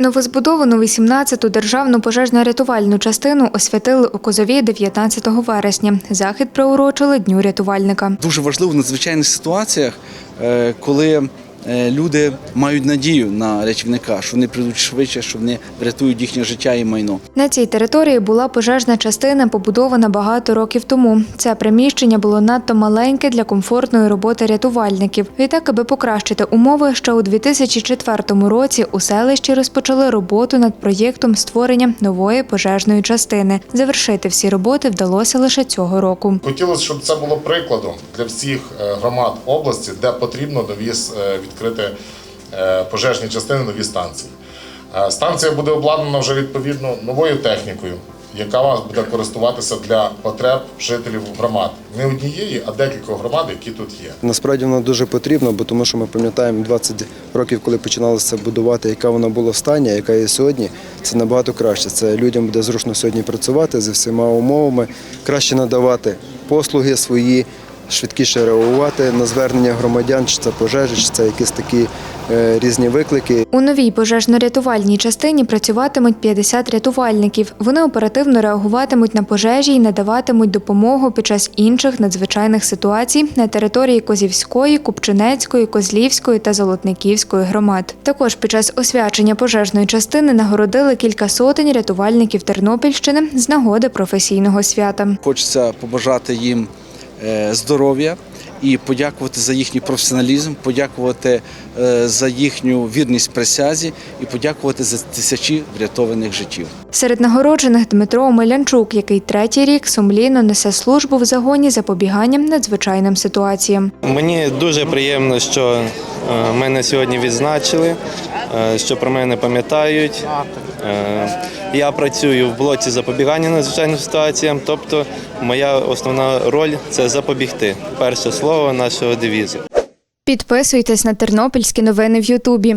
Новозбудовану 18-ту державну пожежно-рятувальну частину освятили у Козові 19 вересня. Захід приурочили Дню рятувальника. Дуже важливо в надзвичайних ситуаціях, е, коли люди мають надію на рятівника, що вони прийдуть швидше, що вони врятують їхнє життя і майно. На цій території була пожежна частина, побудована багато років тому. Це приміщення було надто маленьке для комфортної роботи рятувальників. Відтак, аби покращити умови, ще у 2004 році у селищі розпочали роботу над проєктом створення нової пожежної частини. Завершити всі роботи вдалося лише цього року. Хотілося, щоб це було прикладом для всіх е, громад області, де потрібно нові с- е, відкрити е, пожежні частини, нові станції. Е, Станція буде обладнана вже відповідно новою технікою, яка вас буде користуватися для потреб жителів громад. Не однієї, а декількох громад, які тут є. Насправді вона дуже потрібна, бо тому що ми пам'ятаємо 20 років, коли починалося будувати, яка вона була в стані, яка є сьогодні. Це набагато краще. Це людям буде зручно сьогодні працювати зі всіма умовами, краще надавати послуги свої, швидкіше реагувати на звернення громадян, чи це пожежі, чи це якісь такі е, різні виклики. У новій пожежно-рятувальній частині працюватимуть 50 рятувальників. Вони оперативно реагуватимуть на пожежі і надаватимуть допомогу під час інших надзвичайних ситуацій на території Козівської, Купчинецької, Козлівської та Золотниківської громад. Також під час освячення пожежної частини нагородили кілька сотень рятувальників Тернопільщини з нагоди професійного свята. Хочеться побажати їм здоров'я і подякувати за їхній професіоналізм, подякувати е, за їхню вірність присязі і подякувати за тисячі врятованих життів. Серед нагороджених Дмитро Омелянчук, який третій рік сумлінно несе службу в загоні запобіганням надзвичайним ситуаціям. Мені дуже приємно, що е, мене сьогодні відзначили, е, що про мене пам'ятають. Е, Я працюю в блоці запобігання надзвичайним ситуаціям, тобто моя основна роль це запобігти. Перше слово нашого девізу. Підписуйтесь на тернопільські новини в Ютубі.